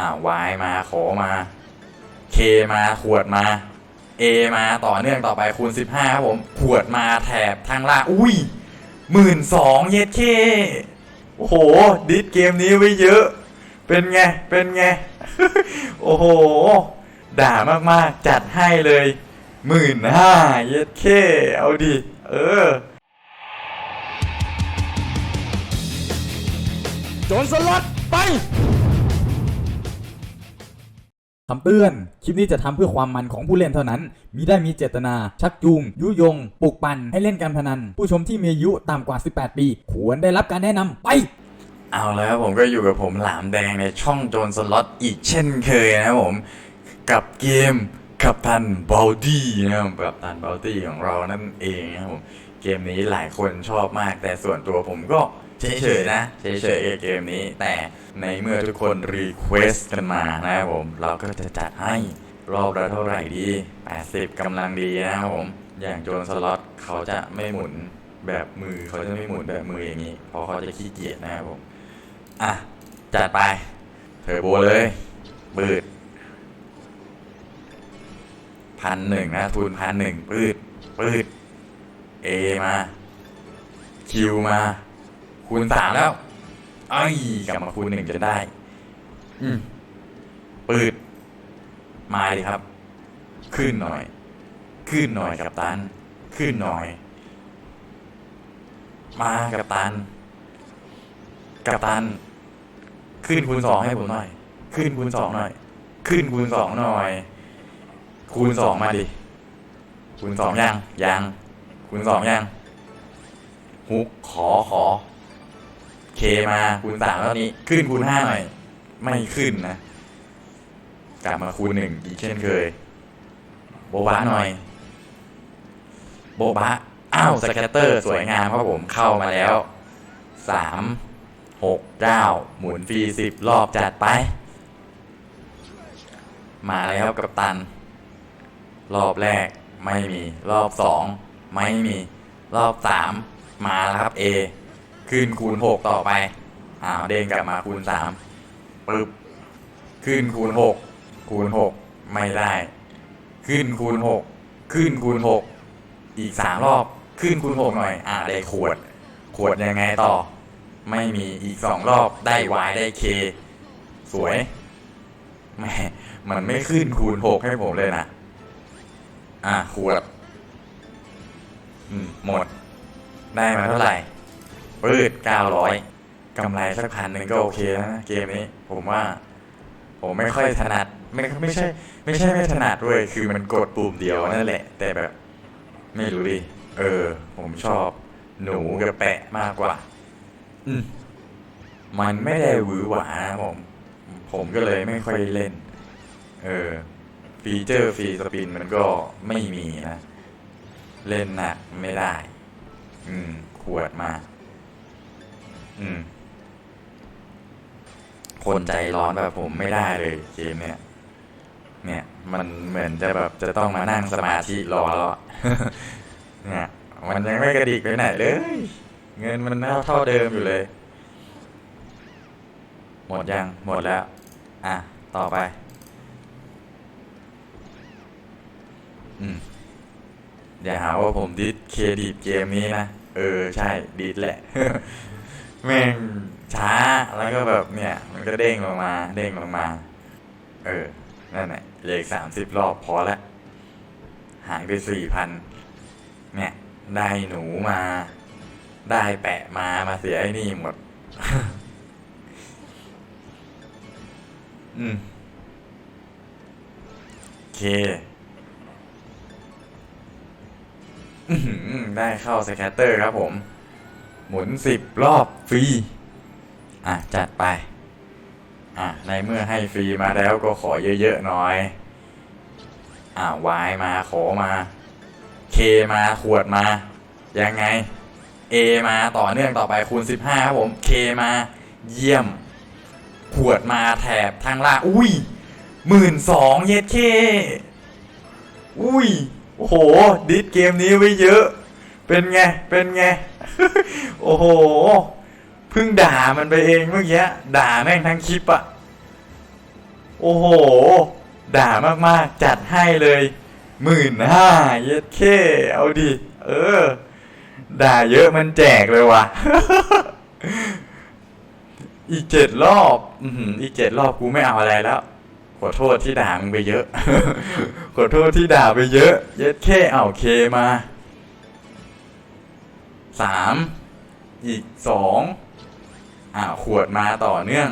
อาวายมาขอมาเคมาขวดมาเอมาต่อเนื่องต่อไปคูณ 15 ครับผม ขวดมาแถบทางล่างอุ้ยหมื่นสองเย็ดเคโอ้โห ดิสเกมนี้ไว้เยอะ เป็นไง เป็นไง โอ้โห ด่ามากๆ จัดให้เลยหมื่นห้าเย็ดเคเอาดิ เออจรสลัดไป คำเตือน คลิปนี้จะทำเพื่อความมันของผู้เล่นเท่านั้น มิได้มีเจตนา ชักจูง ยุยง ปลุกปั่น ให้เล่นการพนัน ผู้ชมที่มีอายุต่ำกว่า 18 ปี ควรได้รับการแนะนำไป เอาแล้วผมก็อยู่กับผมหลามแดงในช่องโจนสล็อตอีกเช่นเคยนะครับผม กับเกมกัปตันบอลดี้นะครับกัปตันบอลดี้ของเรานั่นเองนะครับผม เกมนี้หลายคนชอบมากแต่ส่วนตัวผมก็ เฉยๆนะเฉยๆกับเกมนี้ แต่ในเมื่อทุกคนรีเควสกันมานะครับผม เราก็จะจัดให้รอบละเท่าไหร่ดี 80กำลังดีนะครับผม อย่างโจนสล็อตเขาจะไม่หมุนแบบมือเขาจะไม่หมุนแบบมืออย่างนี้ เพราะเขาจะขี้เกียจนะครับผม อะ จัดไปเทอโบเลยปืดพันหนึ่งนะทุนพันหนึ่งปืดปืดเอมาคิวมา คูณสามแล้วไอ้ยกลับมาคูณหนึ่งจะได้ อืมปืดมาดิครับ ขึ้นหน่อย ขึ้นหน่อยกับตัน ขึ้นหน่อย มากับตัน กับตัน ขึ้นคูณสองให้ผมหน่อย ขึ้นคูณสองหน่อย ขึ้นคูณสองหน่อย คูณสองมาดิ คูณสองยังยังคูณสองยังฮุกขอขอ เคมาคูณสามแล้วนี้ ขึ้นคูณห้าหน่อย ไม่ขึ้นนะ กลับมาคูณหนึ่งอีกเช่นเคย โบบะหน่อย โบบะอ้าวสแกตเตอร์ สวยงามครับผมเข้ามาแล้วสามหกเก้าหมุนฟรีสิบรอบจัดไป มาแล้วกับตัน รอบแรกไม่มี รอบสองไม่มี รอบสามมาแล้วครับ A ขึ้นคูณหกต่อไปอ้าวเด้งกลับมาคูณสามปึ๊บขึ้นคูณหกคูณหกไม่ได้ ขึ้นคูณหกขึ้นคูณหกอีกสามรอบขึ้นคูณหกหน่อย อ่าได้ขวด ขวดยังไงต่อ ไม่มีอีกสองรอบได้ Y ได้ K สวยแม่มันไม่ขึ้นคูณหกให้ผมเลยนะอะขวด อืม หมด ได้มาเท่าไหร่ ปืดเก้าร้อยกำไรสักพันหนึ่งก็โอเคแล้วนะเกมนี้ ผมว่า ผมไม่ค่อยถนัดไม่ไม่ใช่ ไม่ใช่ไม่ถนัดด้วย คือมันกดปุ่มเดียวนั่นแหละ แต่แบบ ไม่รู้ดิเออ ผมชอบ หนูกับแปะมากกว่า อืมมันไม่ได้หวือหวาผม ผมก็เลยไม่ค่อยเล่น เออ ฟีเจอร์ฟรีสปินมันก็ไม่มีนะ เล่นหนักไม่ได้ อืม ขวดมา คนใจร้อนแบบผมไม่ได้เลยเกมเนี้ยเนี่ย มันเหมือนจะแบบจะต้องมานั่งสมาธิรอแล้วอเนี่ย มันยังไม่กระดิกไปไหนเลย เงินมันเท่าเดิมอยู่เลย หมดยัง หมดแล้ว อะ ต่อไป อืมอย่าหาว่าผมดิสเครดิตเกมนี้นะ เออ ใช่ดิสแหละ แม่งช้าแล้วก็แบบเนี่ย มันก็เด้งลงมา เด้งลงมา เออ นั่นแหละเหลืออีกสามสิบรอบพอละหายไปสี่พันเนี่ย ได้หนูมา ได้แปะมามาเสียไอ้นี่หมด อืมโอเคอื้อหือได้เข้าสแคตเตอร์ครับผม หมุนสิบรอบฟรี อะ จัดไป อะ ในเมื่อให้ฟรีมาแล้วก็ขอเยอะๆหน่อย อ่าวายมาขอมา เคมาขวดมา ยังไง A มาต่อเนื่องต่อไปคูณ 15 ครับผม K มาเยี่ยม ขวดมาแถบทางล่าง อุ้ยหมื่นสองเย็ดเค อุ้ย โอ้โห ดิสเกมนี้ไว้เยอะ เป็นไง เป็นไง โอ้โห เพิ่งด่ามันไปเองเมื่อกี้ ด่าแม่งทั้งคลิปอะโอ้โห ด่ามากๆ จัดให้เลยหมื่นห้าเย็ดเค เอาดิ เออ ด่าเยอะมันแจกเลยว่ะ อีกเจ็ดรอบ อือหืออีกเจ็ดรอบกูไม่เอาอะไรแล้ว ขอโทษที่ด่ามึงไปเยอะ ขอโทษที่ด่าไปเยอะ เย็ดแค่เอาเคมา สามอีกสองอ่าขวดมาต่อเนื่อง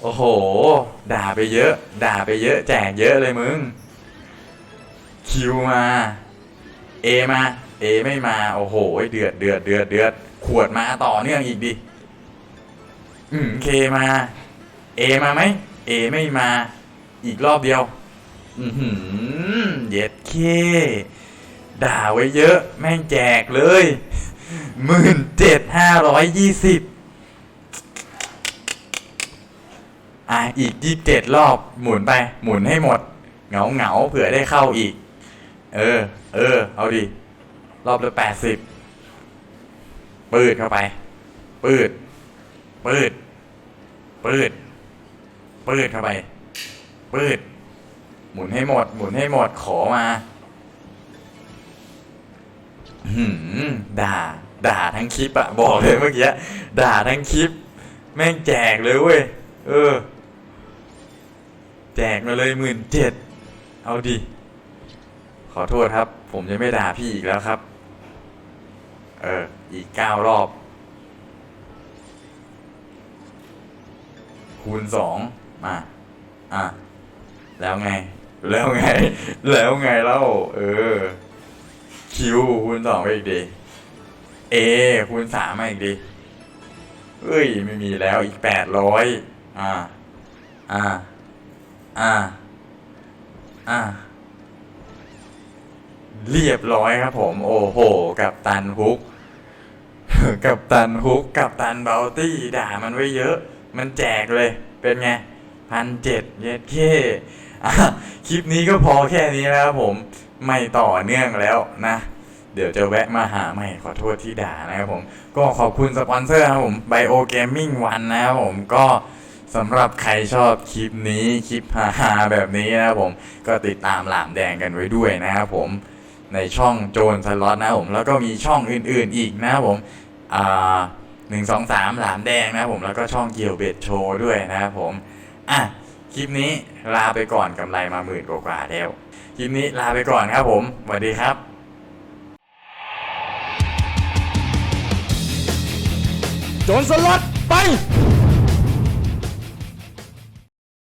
โอ้โห ด่าไปเยอะ ด่าไปเยอะ แจกเยอะเลยมึง คิวมา เอมา เอไม่มา โอ้โห เดือดเดือดเดือดเดือด ขวดมาต่อเนื่องอีกดิ อืม เคมา เอมาไหม เอไม่มา อีกรอบเดียว อือหือเย็ดเค ด่าไว้เยอะ แม่งแจกเลยหมื่นเจ็ดห้าร้อยยี่สิบอะอีกยี่สิบเจ็ดรอบหมุนไป หมุนให้หมด เหงาเหงาเผื่อได้เข้าอีก เออ เออ เอาดิ รอบละแปดสิบปืดเข้าไป ปืด ปืด ปืด ปืดเข้าไป ปืด หมุนให้หมด หมุนให้หมดขอมา ด่า ด่าทั้งคลิปอะบอกเลยเมื่อกี้ด่าทั้งคลิป แม่งแจกเลยเว้ย เออ แจกมาเลยหมื่นเจ็ดเอาดิ ขอโทษครับ ผมจะไม่ด่าพี่อีกแล้วครับ เออ อีกเก้ารอบ คูณสองมา อะ แล้วไง แล้วไง แล้วไงเล่า เออ คิวคูณสองไปอีกดิเอคูณสามมาอีกดิเอ้ย ไม่มีแล้วอีกแปดร้อยอ่า อ่า อ่า อ่า เรียบร้อยครับผม โอ้โห กับตันฮุก กับตันฮุก กับตันเบลตี้ด่ามันไว้เยอะ มันแจกเลย เป็นไงพันเจ็ดเย็ดเคอ่คลิปนี้ก็พอแค่นี้แล้วครับผม ไม่ต่อเนื่องแล้วนะ เดี๋ยวจะแวะมาหาใหม่ขอโทษที่ด่านะครับผม ก็ขอบคุณสปอนเซอร์ครับผม Bio Gaming 1นะครับผมก็สำหรับใครชอบคลิปนี้คลิปฮาๆแบบนี้นะครับผมก็ติดตามหลามแดงกันไว้ด้วยนะครับผมในช่องโจนสล็อตนะครับผมแล้วก็มีช่องอื่นๆอีกนะครับผมอ่าหนึ่งสองสามหลามแดงนะครับผมแล้วก็ช่องเกียวเบดโชว์ด้วยนะครับผมอะ คลิปนี้ลาไปก่อนกำไรมาหมื่นกว่าๆแล้ว คลิปนี้ลาไปก่อนครับผมสวัสดีครับโจนสลัดไป